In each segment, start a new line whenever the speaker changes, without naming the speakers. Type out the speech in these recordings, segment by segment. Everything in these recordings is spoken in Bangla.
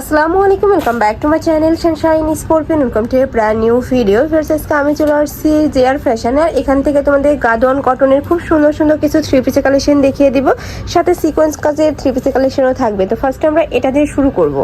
আসসালামু আলাইকুম welcome back to my channel Sunshine Scorpion welcome to brand new video আজকে আমি চলে আসছি জেয়ার ফ্যাশন আর এখান থেকে তোমাদের গাদন কটনের খুব সুন্দর সুন্দর কিছু থ্রি পিসের কালেকশন দেখিয়ে দিব। সাথে সিকোয়েন্স কাজের থ্রি পিসের কালেকশনও থাকবে। তো ফার্স্টে আমরা এটা দিয়ে শুরু করব।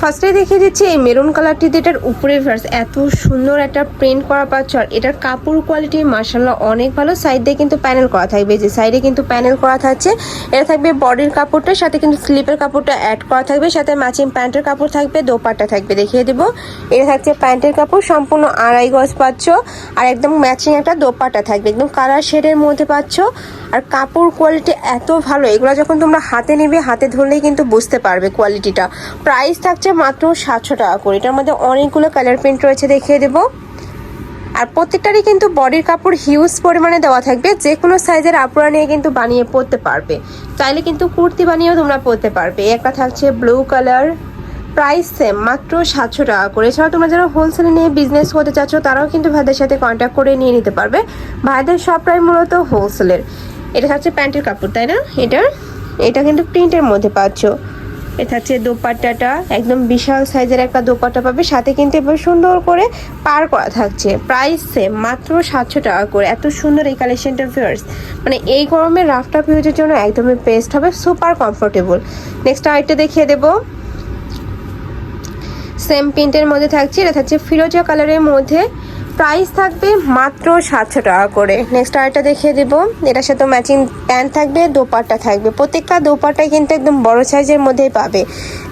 ফার্স্টে দেখিয়ে দিচ্ছি এই মেরুন কালারটি এটার উপরে ভার্স এত সুন্দর একটা প্রিন্ট করা পাচ্ছ। আর এটার কাপড় কোয়ালিটি মার্শাল্লাহ অনেক ভালো। সাইড দিয়ে কিন্তু প্যানেল করা থাকবে। যে সাইডে কিন্তু প্যানেল করা থাকছে, এটা থাকবে বডির কাপড়টার সাথে কিন্তু স্লিপের কাপড়টা অ্যাড করা থাকবে, সাথে ম্যাচিং প্যান্টের কাপড় থাকবে, দোপাট্টা থাকবে, দেখিয়ে দেবো। এটা থাকছে প্যান্টের কাপড়, সম্পূর্ণ আড়াই গজ পাচ্ছ। আর একদম ম্যাচিং একটা দোপাট্টা থাকবে। একদম কালার শেডের মধ্যে পাচ্ছ। আর কাপড় কোয়ালিটি এত ভালো। এগুলো যখন তোমরা হাতে নেবে, হাতে ধরলেই কিন্তু বুঝতে পারবে কোয়ালিটিটা প্রাইস থাকছে মাত্র সাতশো টাকা করে। এটার মধ্যে অনেকগুলো কালার প্রিন্ট রয়েছে, দেখিয়ে দেবো। আর প্রত্যেকটারই কিন্তু বডির কাপড় হিউজ পরিমাণে দেওয়া থাকবে। যে কোনো সাইজের আপুরা নিয়ে কিন্তু বানিয়ে পরতে পারবে। চাইলে কিন্তু কুর্তি বানিয়েও তোমরা পরতে পারবে। একটা থাকছে ব্লু কালার প্রাইস সেম মাত্র সাতশো টাকা করে। এছাড়াও তোমরা যারা হোলসেলে নিয়ে বিজনেস করতে চাচ্ছ, তারাও কিন্তু ভাইদের সাথে কন্ট্যাক্ট করে নিয়ে নিতে পারবে। ভাইদের সব প্রায় মূলত হোলসেলের এটা থাকছে প্যান্টের কাপড়, তাই না? এটা? এটা কিন্তু প্রিন্টের মধ্যে পাচ্ছ। এটা হচ্ছে দোপাট্টাটা। একদম বিশাল সাইজের একটা দোপাট্টা পাবে। সাথে কিন্তু এবার সুন্দর করে পার করা থাকছে। প্রাইস সেম মাত্র সাতশো টাকা করে। এত সুন্দর এই কালেকশনটা ফিয়ার্স মানে এই গরমে রাফটাপ ইউজের জন্য একদমই বেস্ট হবে। সুপার কমফোর্টেবল নেক্সট আরেকটা দেখিয়ে দেবো। সেম প্রিন্টের মধ্যে থাকছে। এটা থাকছে ফিরোজা কালারের মধ্যে। প্রাইস থাকবে মাত্র সাতশো টাকা করে। নেক্সট আরেকটা দেখিয়ে দেবো। এটার সাথে ম্যাচিং প্যান্ট থাকবে, দোপাট্টা থাকবে। প্রত্যেকটা দোপাট্টাই কিন্তু একদম বড় সাইজের মধ্যেই পাবে।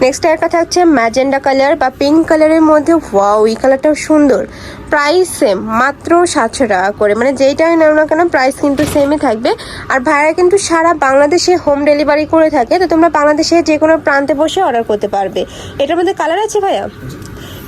নেক্সট একটা থাকছে ম্যাজেন্ডা কালার বা পিঙ্ক কালারের মধ্যে ওয়াও এই কালারটাও সুন্দর। প্রাইস সেম মাত্র সাতশো টাকা করে। মানে যেইটাই নাও না কেন প্রাইস কিন্তু সেমই থাকবে। আর ভাইরা কিন্তু সারা বাংলাদেশে হোম ডেলিভারি করে থাকে, তো তোমরা বাংলাদেশে যে কোনো প্রান্তে বসে অর্ডার করতে পারবে। এটার মধ্যে কালার আছে ভাইয়া?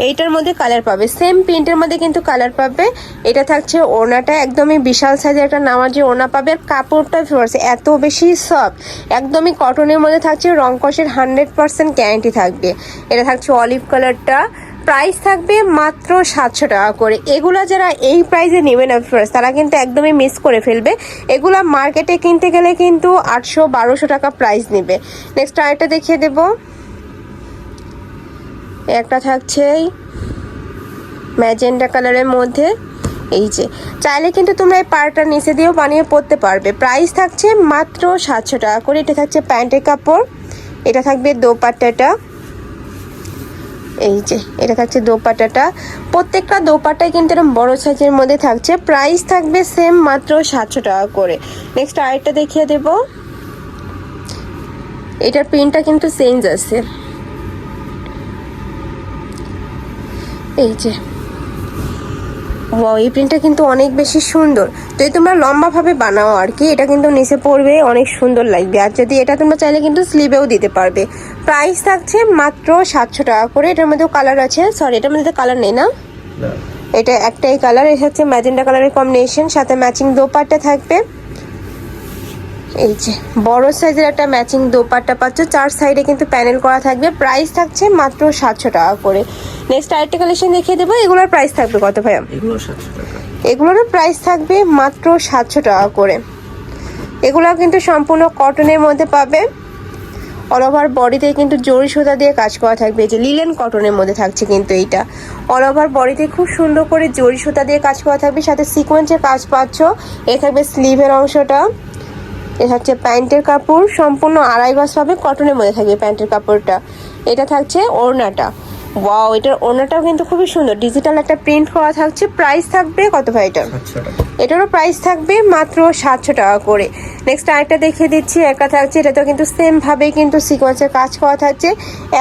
এইটার মধ্যে কালার পাবে। সেম প্রিন্টের মধ্যে কিন্তু কালার পাবে। এটা থাকছে ওনাটা, একদমই বিশাল সাইজের একটা নামাজি ওনা পাবে। আর কাপড়টা ফিরছে এত বেশি সফট একদমই কটনের মধ্যে থাকছে, রং কষের হান্ড্রেড পার্সেন্ট গ্যারান্টি থাকবে। এটা থাকছে অলিভ কালারটা প্রাইস থাকবে মাত্র সাতশো টাকা করে। এগুলা যারা এই প্রাইসে নেবে না ফিরস তারা কিন্তু একদমই মিস করে ফেলবে। এগুলা মার্কেটে কিনতে গেলে কিন্তু আটশো বারোশো টাকা প্রাইস নেবে। নেক্সট আরেকটা দেখিয়ে দেবো। একটা থাকছে ম্যাজেন্ডা কালারের মধ্যে। এই যে, চাইলে কিন্তু তোমরা এই পাড়টা নিচে দিয়েও বানিয়ে পরতে পারবে। প্রাইস থাকছে মাত্র সাতশো টাকা করে। এটা থাকছে প্যান্টের কাপড়। এটা থাকবে দোপাট্টাটা। এই যে, এটা থাকছে দোপাট্টাটা। প্রত্যেকটা দোপাট্টাই কিন্তু এরকম বড় সাইজের মধ্যে থাকছে। প্রাইস থাকবে সেম মাত্র সাতশো টাকা করে। নেক্সট আরেকটা দেখিয়ে দেব। এটার প্রিন্টটা কিন্তু চেঞ্জ আছে। এই যে ওয়াও এই প্রিন্টটা কিন্তু অনেক বেশি সুন্দর। যদি তোমরা লম্বাভাবে বানাও আর কি। এটা কিন্তু নিচে পড়বে অনেক সুন্দর লাগবে। আর যদি এটা তোমরা চাইলে কিন্তু স্লিভেও দিতে পারবে। প্রাইস থাকছে মাত্র সাতশো টাকা করে। এটার মধ্যেও কালার আছে। সরি এটার মধ্যে কালার নেই না? এটা একটাই কালার এটা হচ্ছে ম্যাজেন্ডা কালারের কম্বিনেশন সাথে ম্যাচিং দোপাট্টা থাকবে। এই যে বড় সাইজের একটা ম্যাচিং দোপাট্টা পাচ্ছ। চার সাইডে কিন্তু প্যানেল করা থাকবে। প্রাইস থাকছে মাত্র সাতশো টাকা করে। নেক্সট আরেকটা কালেকশন দেখিয়ে দেবো। এগুলোর প্রাইস থাকবে কত ভাইয়া?
এগুলো সাতশো টাকা।
এগুলোরও প্রাইস থাকবে মাত্র সাতশো টাকা করে। এগুলো কিন্তু সম্পূর্ণ কটনের মধ্যে পাবে। অল ওভার বডিতে কিন্তু জরি সুতা দিয়ে কাজ করা থাকবে। এই যে লিলেন কটনের মধ্যে থাকছে কিন্তু এইটা। অল ওভার বডিতে খুব সুন্দর করে জরি সুতা দিয়ে কাজ করা থাকবে। সাথে সিকোয়েন্সের কাজ পাচ্ছ। এ থাকবে স্লিভের অংশটা। এ হচ্ছে প্যান্টের কাপড় সম্পূর্ণ আড়াই গজ পাবে কটনের মধ্যে থাকবে প্যান্টের কাপড়টা। এটা থাকছে ওড়নাটা। ওয়াও এটার ওড়নাটাও কিন্তু খুবই সুন্দর। ডিজিটাল একটা প্রিন্ট করা থাকছে। প্রাইস থাকবে কত ভাই
টাকা।
এটারও প্রাইস থাকবে মাত্র সাতশো টাকা করে। নেক্সট আরেকটা দেখিয়ে দিচ্ছি একা থাকছে এটাতেও কিন্তু সেম ভাবে কিন্তু সিকোয়েন্সের কাজ করা থাকছে।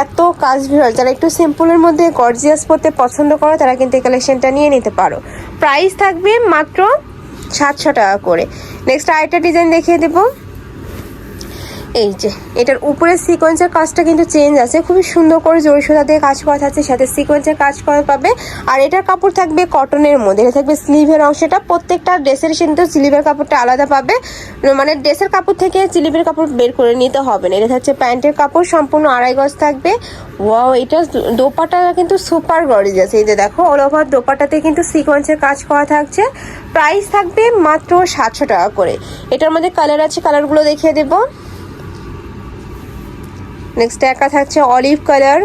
এত কাজ ভিড় যারা একটু সিম্পলের মধ্যে গর্জিয়াস পরতে পছন্দ করে তারা কিন্তু এই কালেকশনটা নিয়ে নিতে পারো। প্রাইস থাকবে মাত্র সাতশো টাকা করে। নেক্সট আরেকটা ডিজাইন দেখিয়ে দেবো। এই যে, এটার উপরে সিকোয়েন্সের কাজটা কিন্তু চেঞ্জ আছে। খুবই সুন্দর করে জড়ি সুতা দিয়ে কাজ করা থাকছে, সাথে সিকোয়েন্সের কাজ করা পাবে। আর এটার কাপড় থাকবে কটনের মধ্যে, এটা থাকবে স্লিভের অংশটা। প্রত্যেকটা ড্রেসের কিন্তু স্লিভের কাপড়টা আলাদা পাবে। মানে ড্রেসের কাপড় থেকে স্লিভের কাপড় বের করে নিতে হবে না। এটা থাকছে প্যান্টের কাপড়, সম্পূর্ণ আড়াই গজ থাকবে। ওয়াও এটা দোপাটা কিন্তু সুপার গর্জিয়াস এই যে দেখো অল ওভার দোপাটাতে কিন্তু সিকোয়েন্সের কাজ করা থাকছে। প্রাইস থাকবে মাত্র সাতশো টাকা করে। এটার মধ্যে কালার আছে কালারগুলো দেখিয়ে দেবো। নেক্সট একা থাকছে অলিভ কালার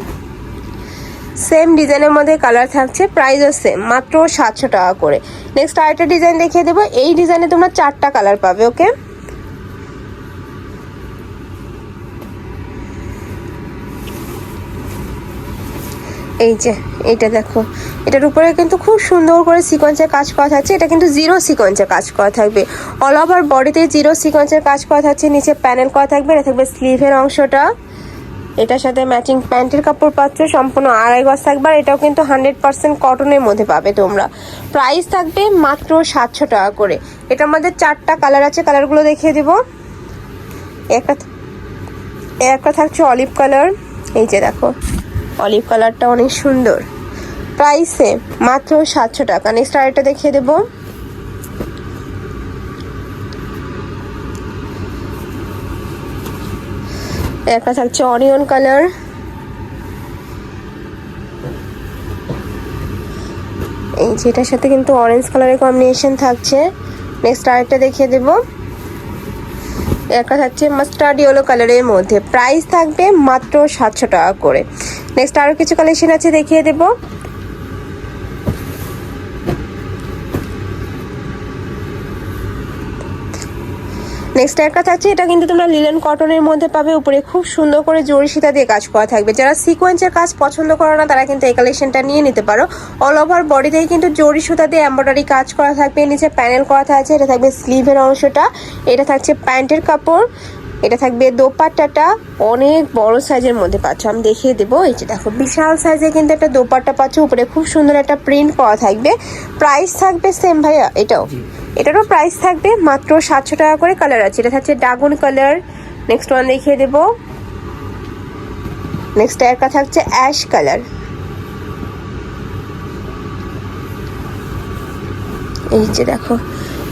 সেম ডিজাইনের মধ্যে কালার থাকছে প্রাইসও সেম মাত্র সাতশো টাকা করে। নেক্সট আরেকটা ডিজাইন দেখিয়ে দেবো। এই ডিজাইনে তোমরা চারটা কালার পাবে ওকে এই যে, এইটা দেখো। এটার উপরে কিন্তু খুব সুন্দর করে সিকোয়েন্সের কাজ করা থাকছে। এটা কিন্তু জিরো সিকোয়েন্সের কাজ করা থাকবে। অল ওভার বডিতে জিরো সিকোয়েন্সের কাজ করা থাকছে, নিচে প্যানেল করা থাকবে, এটা থাকবে স্লিভের অংশটা। এটার সাথে ম্যাচিং প্যান্টের কাপড় পাচ্ছ, সম্পূর্ণ আড়াই গজ থাকবে আর এটাও কিন্তু হান্ড্রেড পার্সেন্ট কটনের মধ্যে পাবে তোমরা। প্রাইস থাকবে মাত্র সাতশো টাকা করে। এটার মধ্যে চারটা কালার আছে কালারগুলো দেখিয়ে দিব। একটা একটা থাকছে অলিভ কালার এই যে দেখো অলিভ কালারটা অনেক সুন্দর। প্রাইসে মাত্র সাতশো টাকা। নেক্সট আর আরেকটা দেখিয়ে দেবো। একটা থাকছে অনিয়ন কালার। এই যেটার সাথে কিন্তু অরেঞ্জ কালারের কম্বিনেশন থাকছে। নেক্সট আরেকটা দেখিয়ে দেব। একটা থাকছে মাস্টার্ড ইয়েলো কালারের মধ্যে। প্রাইস থাকবে মাত্র সাতশো টাকা করে। নেক্সট আরও কিছু কালেকশন আছে দেখিয়ে দেবো। নেক্সট একটা থাকছে এটা কিন্তু তোমরা লিলেন কটনের মধ্যে পাবে। উপরে খুব সুন্দর করে জরি সীতা দিয়ে কাজ করা থাকবে। যারা সিকোয়েন্সের কাজ পছন্দ করো না, তারা কিন্তু এই কালেকশনটা নিয়ে নিতে পারো। অল ওভার বডিতেই কিন্তু জরি সুতা দিয়ে এম্ব্রয়ডারি কাজ করা থাকবে। নিচে প্যানেল করা থাকছে, এটা থাকবে স্লিভের অংশটা। এটা থাকছে প্যান্টের কাপড়। এটা থাকবে দোপাট্টাটা। অনেক বড় সাইজের মধ্যে পাচ্ছ। আমি দেখিয়ে দেবো। এই যে দেখো বিশাল সাইজে কিন্তু একটা দোপাট্টা পাচ্ছ। উপরে খুব সুন্দর একটা প্রিন্ট করা থাকবে। প্রাইস থাকবে সেম ভাইয়া এটাও। এটারও প্রাইস থাকবে মাত্র সাতশো টাকা করে কালার আছে। এটা থাকছে ড্রাগন কালার নেক্সট ওয়ান দেখিয়ে দেবো। নেক্সট একটা থাকছে অ্যাশ কালার এই যে দেখো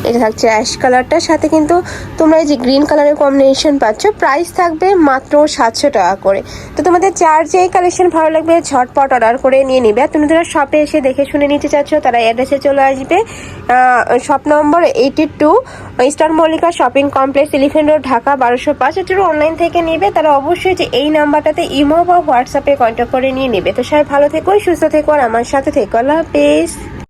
এটা থাকছে অ্যাশ কালারটার সাথে কিন্তু তোমরা এই যে গ্রিন কালারের কম্বিনেশন পাচ্ছ প্রাইস থাকবে মাত্র সাতশো টাকা করে। তো তোমাদের যার যেই কালেকশন ভালো লাগবে, ঝটপট অর্ডার করে নিয়ে নিবে। আর তুমি যারা শপে এসে দেখে শুনে নিতে চাচ্ছ, তারা অ্যাড্রেসে চলে আসবে। Shop number eighty two Eastern Mallika shopping complex Elephant Road Dhaka বারোশো পাঁচ। এটারও অনলাইন থেকে নিবে, তারা অবশ্যই যে এই নাম্বারটাতে ইমো বা হোয়াটসঅ্যাপে কন্ট্যাক্ট করে নিয়ে নেবে। তো সবাই ভালো থেকো, সুস্থ থেকো, আর আমার সাথে থেকো। আল্লাহ হাফেজ।